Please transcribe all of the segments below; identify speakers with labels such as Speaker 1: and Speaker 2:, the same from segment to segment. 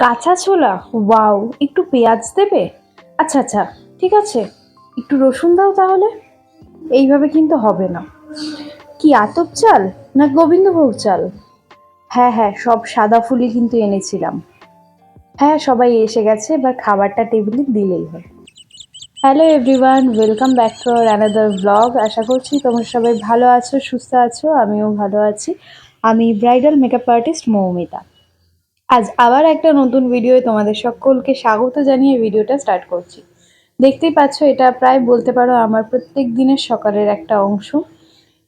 Speaker 1: কাঁচা ছোলা? ওয়াও, একটু পেঁয়াজ দেবে? আচ্ছা আচ্ছা ঠিক আছে। একটু রসুন দাও তাহলে। এইভাবে কিন্তু হবে না। কি আতপ চাল না গোবিন্দভোগ চাল? হ্যাঁ হ্যাঁ সব সাদা ফুলই কিন্তু এনেছিলাম। হ্যাঁ সবাই এসে গেছে, এবার খাবারটা টেবিলে দিলেই হয়। Hello everyone, welcome back to our another blog. আশা করছি তোমরা সবাই ভালো আছো, সুস্থ আছো, আমিও ভালো আছি। আমি ব্রাইডাল মেকআপ আর্টিস্ট মৌমিতা। আজ আবার একটা নতুন ভিডিওয়ে তোমাদের সকলকে স্বাগত জানিয়ে ভিডিওটা স্টার্ট করছি। দেখতেই পাচ্ছ, এটা প্রায় বলতে পারো আমার প্রত্যেক দিনের সকালের একটা অংশ।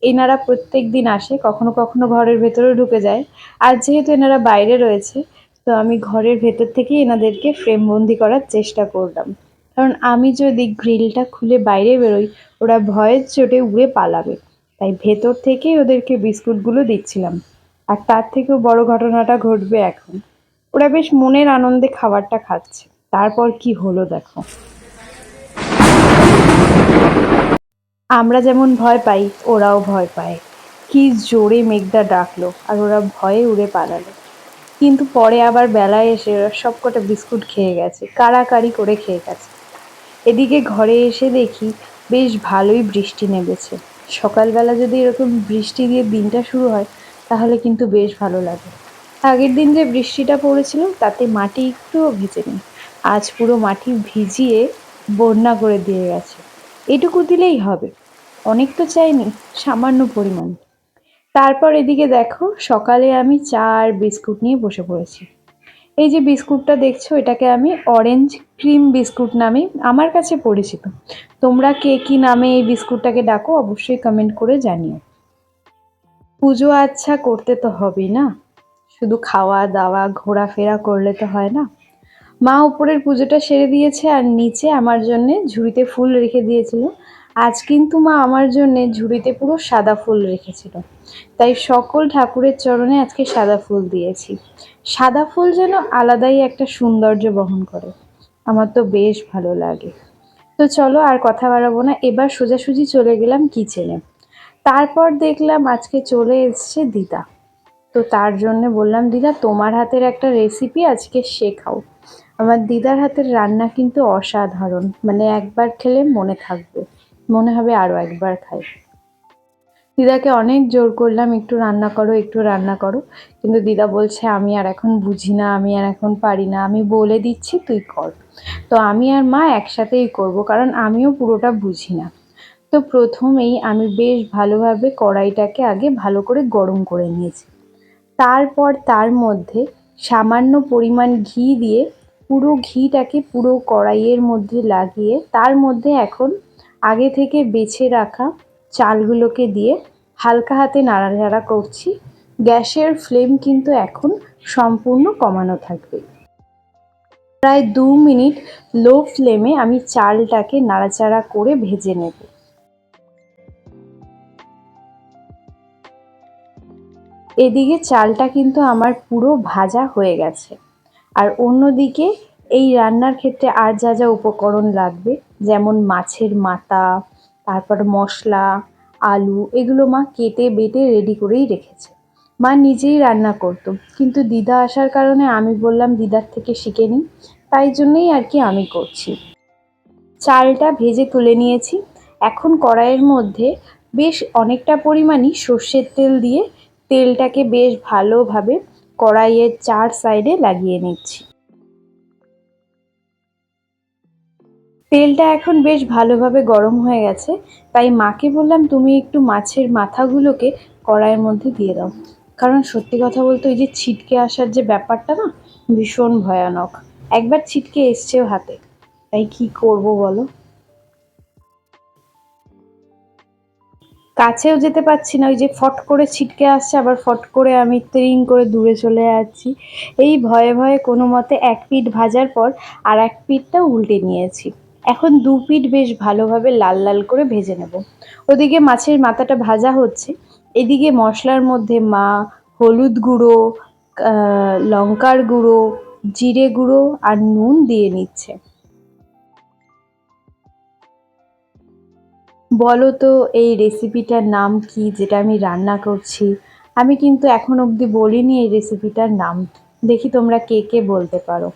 Speaker 1: এনারা প্রত্যেক দিন আসে, কখনো কখনো ঘরের ভেতরে ঢুকে যায়। আর যেহেতু এনারা বাইরে রয়েছে, তো আমি ঘরের ভেতর থেকেই এনাদেরকে ফ্রেমবন্দি করার চেষ্টা করলাম। কারণ আমি যদি গ্রিলটা খুলে বাইরে বেরোই, ওরা ভয়ের চোটে উড়ে পালাবে। তাই ভেতর থেকেই ওদেরকে বিস্কুটগুলো দিচ্ছিলাম। আর তার থেকেও বড় ঘটনাটা ঘটবে এখন। ওরা বেশ মনের আনন্দে খাবারটা খাচ্ছে। তারপর কি হলো দেখো। আমরা যেমন ভয় পাই, ওরাও ভয় পায়। কি জোরে মেঘদা ডাকলো আর ওরা ভয়ে উড়ে পালালো। কিন্তু পরে আবার বেলায় এসে ওরা সবকটা বিস্কুট খেয়ে গেছে, কাড়াকাড়ি করে খেয়ে গেছে। এদিকে ঘরে এসে দেখি বেশ ভালোই বৃষ্টি নেমেছে। সকালবেলা যদি এরকম বৃষ্টি দিয়ে দিনটা শুরু হয়, তাহলে কিন্তু বেশ ভালো লাগে। আগের দিন যে বৃষ্টিটা পড়েছিল, তাতে মাটি একটুও ভিজেনি। আজ পুরো মাটি ভিজিয়ে বন্যা করে দিয়ে গেছে। এটুকু দিলেই হবে। অনেক তো চাইনি, সামান্য পরিমাণ। তারপর এদিকে দেখো, সকালে আমি চা আর বিস্কুট নিয়ে বসে পড়েছি। এই যে বিস্কুটটা দেখছ, এটাকে আমি অরেঞ্জ ক্রিম বিস্কুট নামে আমার কাছে পরিচিত। তোমরা কে কি নামে এই বিস্কুটটাকে ডাকো, অবশ্যই কমেন্ট করে জানিও। পুজো আচ্ছা করতে তো হবেই না? শুধু খাওয়া দাওয়া, ঘোরাফেরা করলে তো হয় না। মা উপরের পুজোটা সেরে দিয়েছে আর নিচে আমার জন্য ঝুড়িতে ফুল রেখে দিয়েছিল। আজ কিন্তু মা আমার জন্য ঝুড়িতে পুরো সাদা ফুল রেখেছিল। তাই সকল ঠাকুরের চরণে আজকে সাদা ফুল দিয়েছি। সাদা ফুল যেন আলাদাই একটা সৌন্দর্য বহন করে। আমার তো বেশ ভালো লাগে। তো চলো আর কথা বাড়াবো না, এবার সোজাসুজি চলে গেলাম কিচেনে তারপর দেখলাম আজকে চলে এসছে দিদা। তো তার জন্য বললাম, দিদা, তোমার হাতের একটা রেসিপি আজকে শেখাও। আমার দিদার হাতের রান্না কিন্তু অসাধারণ মানে একবার খেলে মনে থাকবে, মনে হবে আরও একবার খাই। দিদাকে অনেক জোর করলাম, একটু রান্না করো, একটু রান্না করো। কিন্তু দিদা বলছে, আমি আর এখন বুঝি না, আমি আর এখন পারি না, আমি বলে দিচ্ছি, তুই কর। তো আমি আর মা একসাথেই করব, কারণ আমিও পুরোটা বুঝি না। তো প্রথমেই আমি বেশ ভালোভাবে কড়াইটাকে আগে ভালো করে গরম করে নিয়েছি। তারপর তার মধ্যে সামান্য পরিমাণ ঘি দিয়ে পুরো ঘিটাকে পুরো কড়াইয়ের মধ্যে লাগিয়ে তার মধ্যে এখন আগে থেকে বেছে রাখা চালগুলোকে দিয়ে হালকা হাতে নাড়াচাড়া করছি। গ্যাসের ফ্লেম কিন্তু এখন সম্পূর্ণ কমানো থাকবে। প্রায় দু মিনিট লো ফ্লেমে আমি চালটাকে নাড়াচাড়া করে ভেজে নেব। এদিকে চালটা কিন্তু আমার পুরো ভাজা হয়ে গেছে। আর অন্যদিকে এই রান্নার ক্ষেত্রে আর যা যা উপকরণ লাগবে, যেমন মাছের মাথা, তারপর মশলা, আলু, এগুলো মা কেটে বেটে রেডি করেই রেখেছে। মা নিজেই রান্না করতো, কিন্তু দিদা আসার কারণে আমি বললাম, দিদার থেকে শিখে নিই। তাই জন্যই আর কি আমি করছি। চালটা ভেজে তুলে নিয়েছি। এখন কড়াইয়ের মধ্যে বেশ অনেকটা পরিমাণই সর্ষের তেল দিয়ে তেলটাকে বেশ ভালোভাবে কড়াইয়ের চার সাইডে লাগিয়ে নিচ্ছি। তেলটা এখন বেশ ভালোভাবে গরম হয়ে গেছে, তাই মাকে বললাম তুমি একটু মাছের মাথাগুলোকে কড়াইয়ের মধ্যে দিয়ে দাও। কারণ সত্যি কথা বলতে ওই যে ছিটকে আসার যে ব্যাপারটা না, ভীষণ ভয়ানক। একবার ছিটকে এসছেও হাতে। তাই কি করব বলো? কাছেও যেতে পারছি না, ওই যে ফট করে ছিটকে আসছে, আবার ফট করে আমি ত্রিং করে দূরে চলে যাচ্ছি। এই ভয়ে ভয়ে কোনো মতে এক পিঠ ভাজার পর আর এক পিঠটা উল্টে নিয়েছি। এখন দু পিঠ বেশ ভালোভাবে লাল লাল করে ভেজে নেব। ওদিকে মাছের মাথাটা ভাজা হচ্ছে, এদিকে মশলার মধ্যে মা, হলুদ গুঁড়ো লঙ্কার গুঁড়ো, জিরে গুঁড়ো আর নুন দিয়ে নিচ্ছে। বলো তো এই রেসিপিটার নাম কি যেটা আমি রান্না করছি? আমি কিন্তু এখন অবধি বলিনি এই রেসিপিটার নাম। দেখি তোমরা কে কে বলতে পারো।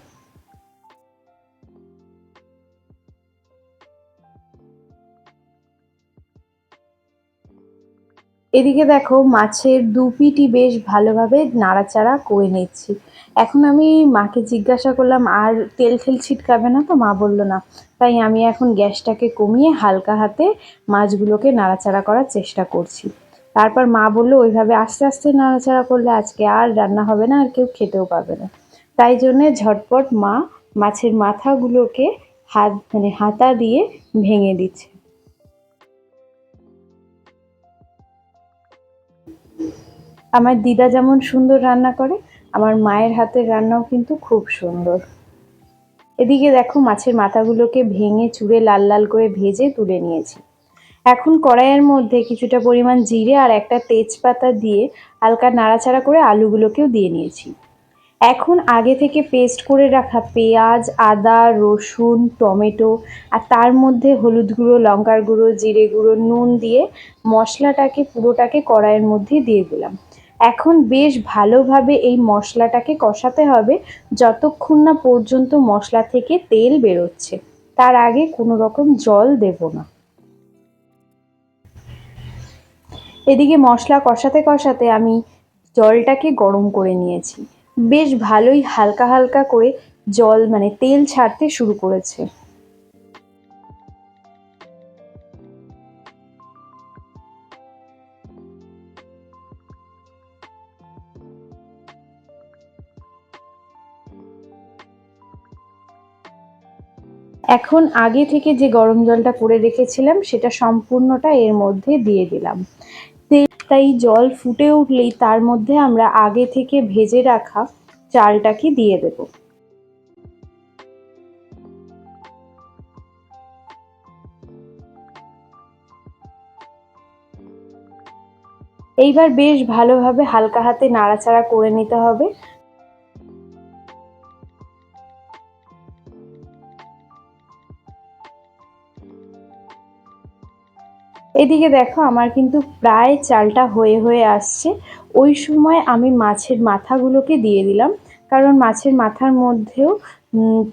Speaker 1: এদিকে দেখো, মাছের দু পিটি বেশ ভালোভাবে নাড়াচাড়া করে নিচ্ছি। এখন আমি মাকে জিজ্ঞাসা করলাম, আর তেল ঠেল ছিটকাবে না তো? মা বলল, না। তাই আমি এখন গ্যাসটাকে কমিয়ে হালকা হাতে মাছগুলোকে নাড়াচাড়া করার চেষ্টা করছি। তারপর মা বলল, ওইভাবে আস্তে আস্তে নাড়াচাড়া করলে আজকে আর রান্না হবে না, আর কেউ খেতেও পাবে না। তাই জন্যে ঝটপট মা মাছের মাথাগুলোকে হাত মানে হাতা দিয়ে ভেঙে দিচ্ছে। আমার দিদা যেমন সুন্দর রান্না করে, আমার মায়ের হাতের রান্নাও কিন্তু খুব সুন্দর। এদিকে দেখো মাছের মাথাগুলোকে ভেঙে চুড়ে লাল লাল করে ভেজে তুলে নিয়েছি। এখন কড়াইয়ের মধ্যে কিছুটা পরিমাণ জিরে আর একটা তেজপাতা দিয়ে হালকা নাড়াচাড়া করে আলুগুলোকেও দিয়ে নিয়েছি। এখন আগে থেকে পেস্ট করে রাখা পেঁয়াজ, আদা, রসুন, টমেটো আর তার মধ্যে হলুদ গুঁড়ো, লঙ্কার গুঁড়ো, জিরে গুঁড়ো, নুন দিয়ে মশলাটাকে, পুরোটাকে কড়াইয়ের মধ্যে দিয়ে দিলাম। এখন বেশ ভালোভাবে এই মশলাটাকে কষাতে হবে যতক্ষণ না পর্যন্ত মশলা থেকে তেল বেরোচ্ছে। তার আগে কোনো রকম জল দেব না। এদিকে মশলা কষাতে কষাতে আমি জলটাকে গরম করে নিয়েছি। বেশ ভালোই হালকা হালকা করে জল মানে তেল ছাড়তে শুরু করেছে। এখন আগে থেকে যে গরম জলটা করে রেখেছিলাম, সেটা সম্পূর্ণটা এর মধ্যে দিয়ে দিলাম। তাই জল ফুটে উঠলেই তার মধ্যে আমরা আগে থেকে ভেজে রাখা চালটাকে দিয়ে দেব। এইবার বেশ ভালোভাবে হালকা হাতে নাড়াচাড়া করে নিতে হবে। এদিকে দেখো আমার কিন্তু প্রায় চালটা হয়ে হয়ে আসছে। ওই সময় আমি মাছের মাথাগুলোকে দিয়ে দিলাম। কারণ মাছের মাথার মধ্যেও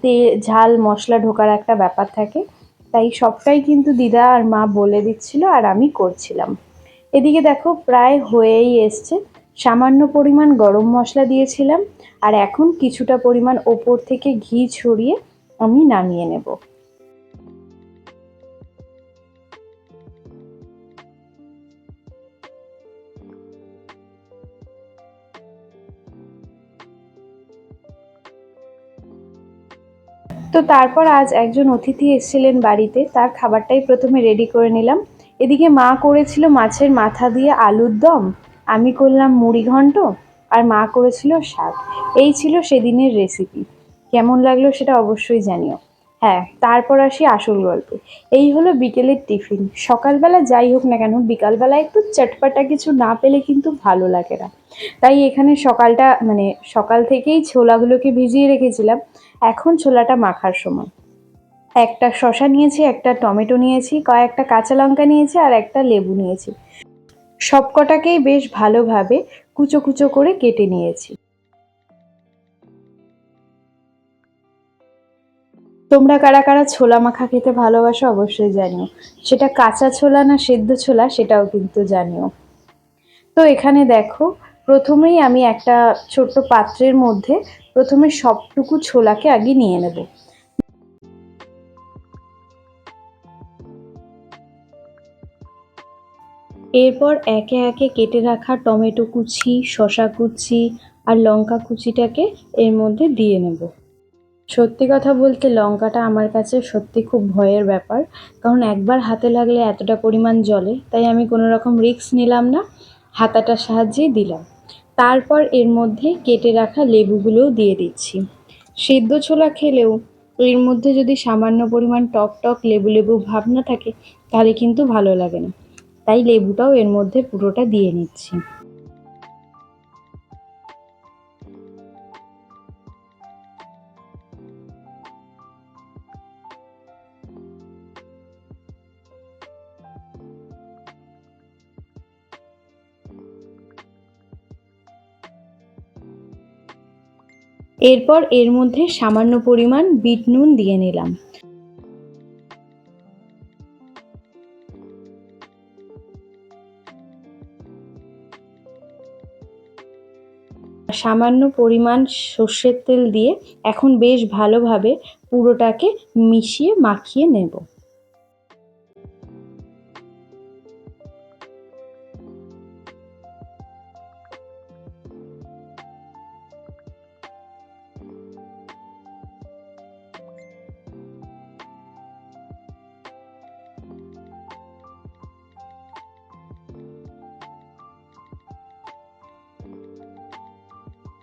Speaker 1: তে, ঝাল, মশলা ঢোকার একটা ব্যাপার থাকে। তাই সবটাই কিন্তু দিদা আর মা বলে দিচ্ছিল আর আমি করছিলাম। এদিকে দেখো প্রায় হয়েই এসছে। সামান্য পরিমাণ গরম মশলা দিয়েছিলাম। আর এখন কিছুটা পরিমাণ ওপর থেকে ঘি ছড়িয়ে আমি নামিয়ে নেব। তো তারপর আজ একজন অতিথি এসেছিলেন বাড়িতে, তার খাবারটাই প্রথমে রেডি করে নিলাম। এদিকে মা করেছিল মাছের মাথা দিয়ে আলুর দম, আমি করলাম মুড়ি ঘন্ট, আর মা করেছিল শাক। এই ছিল সেদিনের রেসিপি কেমন লাগল সেটা অবশ্যই জানিও। হ্যাঁ তারপর আসি আসল গল্পে। এই হলো বিকেলের টিফিন। সকালবেলা যাই হোক না কেন, বিকালবেলা একটু চটপাটা কিছু না পেলে কিন্তু ভালো লাগে না। তাই এখানে সকালটা মানে সকাল থেকেই ছোলাগুলোকে ভিজিয়ে রেখেছিলাম। এখন ছোলাটা মাখার সময়। একটা শশা নিয়েছি, একটা টমেটো নিয়েছি, কয়েকটা কাঁচা লঙ্কা নিয়েছি আর একটা লেবু নিয়েছি। সবকটাকেই বেশ ভালোভাবে কুচো কুচো করে কেটে নিয়েছি। তোমরা কারা কারা ছোলা মাখা খেতে ভালোবাসো অবশ্যই জানিও। সেটা কাঁচা ছোলা না সেদ্ধ ছোলা সেটাও কিন্তু জানিও। তো এখানে দেখো প্রথমেই আমি একটা ছোট্ট পাত্রের মধ্যে প্রথমে সবটুকু ছোলাকে আগে নিয়ে নেব। এরপর একে একে কেটে রাখা টমেটো কুচি শশা কুচি আর লঙ্কা কুচিটাকে এর মধ্যে দিয়ে নেব। সত্যি কথা বলতে লঙ্কাটা আমার কাছে সত্যি খুব ভয়ের ব্যাপার, কারণ একবার হাতে লাগলে এতটা পরিমাণ জলে তাই আমি কোনো রকম রিস্ক নিলাম না, হাতাটার সাহায্যেই দিলাম। তারপর এর মধ্যে কেটে রাখা লেবুগুলোও দিয়ে দিচ্ছি। সেদ্ধ ছোলা খেলেও এর মধ্যে যদি সামান্য পরিমাণ টক টক লেবু লেবু ভাব না থাকে, তাহলে কিন্তু ভালো লাগে না। তাই লেবুটাও এর মধ্যে পুরোটা দিয়ে নিচ্ছি। এরপর এর মধ্যে সামান্য পরিমাণ বিট নুন দিয়ে নিলাম। সামান্য পরিমাণ সর্ষের তেল দিয়ে এখন বেশ ভালোভাবে পুরোটাকে মিশিয়ে মাখিয়ে নেব।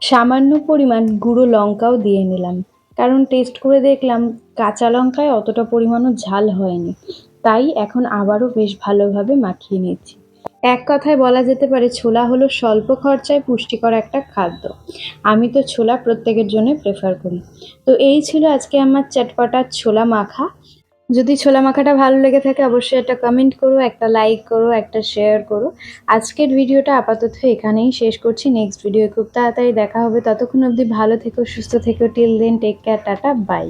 Speaker 1: সামান্য পরিমাণ গুঁড়ো লঙ্কাও দিয়ে নিলাম। কারণ টেস্ট করে দেখলাম কাঁচা লঙ্কায় অতটা পরিমাণও ঝাল হয়নি। তাই এখন আবারও বেশ ভালোভাবে মাখিয়ে নিচ্ছি এক কথায় বলা যেতে পারে ছোলা হলো স্বল্প খরচায় পুষ্টিকর একটা খাদ্য। আমি তো ছোলা প্রত্যেকের জন্য প্রেফার করি। তো এই ছিল আজকে আমার চটপটা ছোলা মাখা। যদি ছোলা মাখাটা ভালো লেগে থাকে, অবশ্যই একটা কমেন্ট করো, একটা লাইক করো, একটা শেয়ার করো। আজকের ভিডিওটা আপাতত এখানেই শেষ করছি। নেক্সট ভিডিও খুব তাড়াতাড়ি দেখা হবে। ততক্ষণ অবধি ভালো থেকো, সুস্থ থেকো। Till then take care tata bye